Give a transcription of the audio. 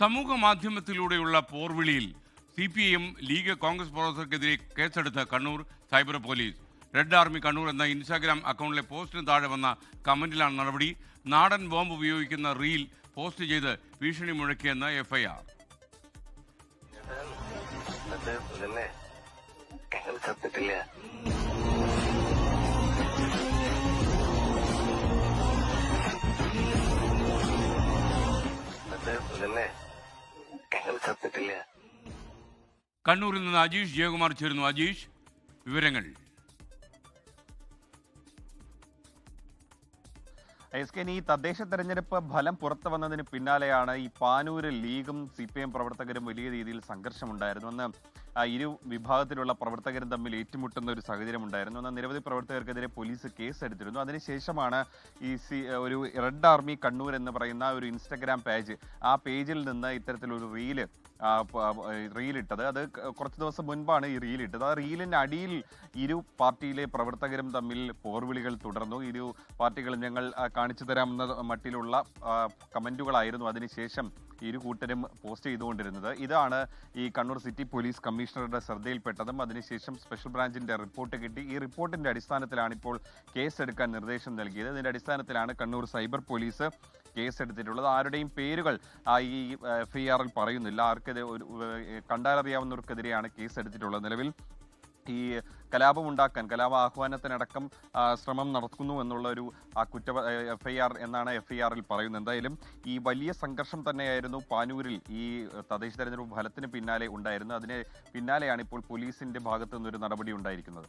സമൂഹ മാധ്യമത്തിലൂടെയുള്ള പോർവിളിയിൽ C P I M league congress പ്രവർത്തകർക്കെതിരെ കേസെടുത്ത Kannur cyber police. Red army Kannur എന്ന ഇൻസ്റ്റാഗ്രാം അക്കൗണ്ടിലെ പോസ്റ്റിന് താഴെ വന്ന കമന്റിലാണ് നടപടി. നാടൻ ബോംബ് ഉപയോഗിക്കുന്ന റീൽ പോസ്റ്റ് ചെയ്ത് ഭീഷണി മുഴക്കിയെന്ന് എഫ്ഐആർ. ചത്തിട്ടില്ല കണ്ണൂരിൽ നിന്ന് അജീഷ് ജയകുമാർ ചേരുന്നു. അജീഷ് വിവരങ്ങൾ. എസ് കെ ഈ തദ്ദേശ തെരഞ്ഞെടുപ്പ് ഫലം പുറത്തു വന്നതിന് പിന്നാലെയാണ് ഈ പാനൂര് ലീഗും സി പി എം പ്രവർത്തകരും വലിയ രീതിയിൽ സംഘർഷമുണ്ടായിരുന്നു. അന്ന് ഇരു വിഭാഗത്തിലുള്ള പ്രവർത്തകരും തമ്മിൽ ഏറ്റുമുട്ടുന്ന ഒരു സാഹചര്യം ഉണ്ടായിരുന്നു. അന്ന് നിരവധി പ്രവർത്തകർക്കെതിരെ പോലീസ് കേസ് എടുത്തിരുന്നു അതിനുശേഷമാണ് ഈ സി ഒരു റെഡ് ആർമി കണ്ണൂർ എന്ന് പറയുന്ന ഒരു ഇൻസ്റ്റഗ്രാം പേജ് ആ പേജിൽ നിന്ന് ഇത്തരത്തിലൊരു റീൽ റീലിട്ടത്. അത് കുറച്ച് ദിവസം മുൻപാണ് ഈ റീലിട്ടത്. ആ റീലിന്റെ അടിയിൽ ഇരു പാർട്ടിയിലെ പ്രവർത്തകരും തമ്മിൽ പോർവിളികൾ തുടർന്നു. ഇരു പാർട്ടികളും ഞങ്ങൾ കാണിച്ചു തരാമെന്ന മട്ടിലുള്ള കമന്റുകളായിരുന്നു അതിനുശേഷം ഇരു കൂട്ടരും പോസ്റ്റ് ചെയ്തുകൊണ്ടിരുന്നത്. ഇതാണ് ഈ കണ്ണൂർ സിറ്റി പോലീസ് കമ്മീഷണറുടെ ശ്രദ്ധയിൽപ്പെട്ടതും അതിനുശേഷം സ്പെഷ്യൽ ബ്രാഞ്ചിന്റെ റിപ്പോർട്ട് കിട്ടി. ഈ റിപ്പോർട്ടിന്റെ അടിസ്ഥാനത്തിലാണ് ഇപ്പോൾ കേസ് എടുക്കാൻ നിർദ്ദേശം നൽകിയത്. ഇതിന്റെ അടിസ്ഥാനത്തിലാണ് കണ്ണൂർ സൈബർ പോലീസ് കേസെടുത്തിട്ടുള്ളത്. ആരുടെയും പേരുകൾ ഈ എഫ് ഐ ആറിൽ പറയുന്നില്ല. ആർക്കെതിരെ ഒരു കണ്ടാലറിയാവുന്നവർക്കെതിരെയാണ് കേസെടുത്തിട്ടുള്ളത്. നിലവിൽ ഈ കലാപമുണ്ടാക്കാൻ കലാപ ആഹ്വാനത്തിനടക്കം ശ്രമം നടക്കുന്നു എന്നുള്ള ഒരു ആ കുറ്റ എഫ് ഐ ആർ എന്നാണ് എഫ് ഐ ആറിൽ പറയുന്നത്. എന്തായാലും ഈ വലിയ സംഘർഷം തന്നെയായിരുന്നു പാനൂരിൽ ഈ തദ്ദേശ തെരഞ്ഞെടുപ്പ് ഫലത്തിന് പിന്നാലെ ഉണ്ടായിരുന്നത്. അതിന് പിന്നാലെയാണ് ഇപ്പോൾ പോലീസിന്റെ ഭാഗത്തു നിന്നൊരു നടപടി ഉണ്ടായിരിക്കുന്നത്.